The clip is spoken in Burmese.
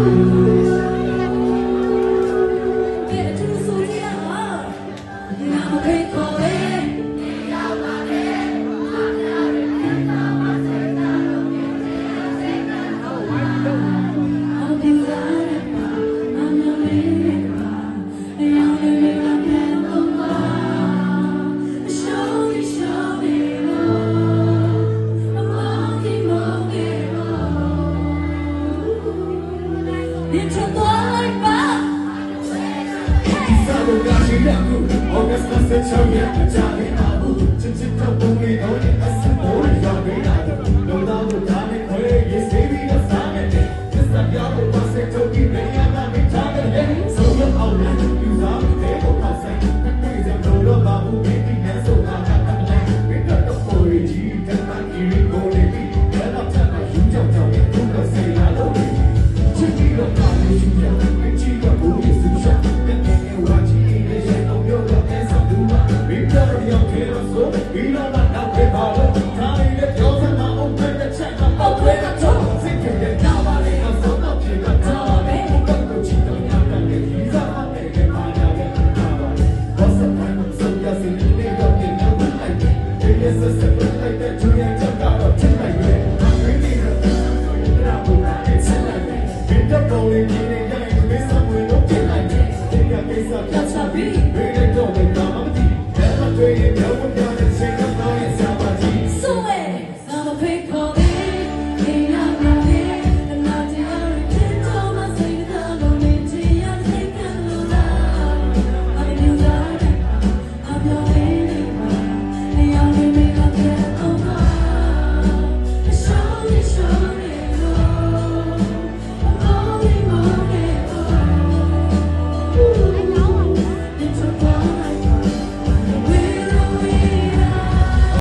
Amen. 미쳐도할 밤 기사로 가시라고 어긋났을 정의 앞을 자리 We don't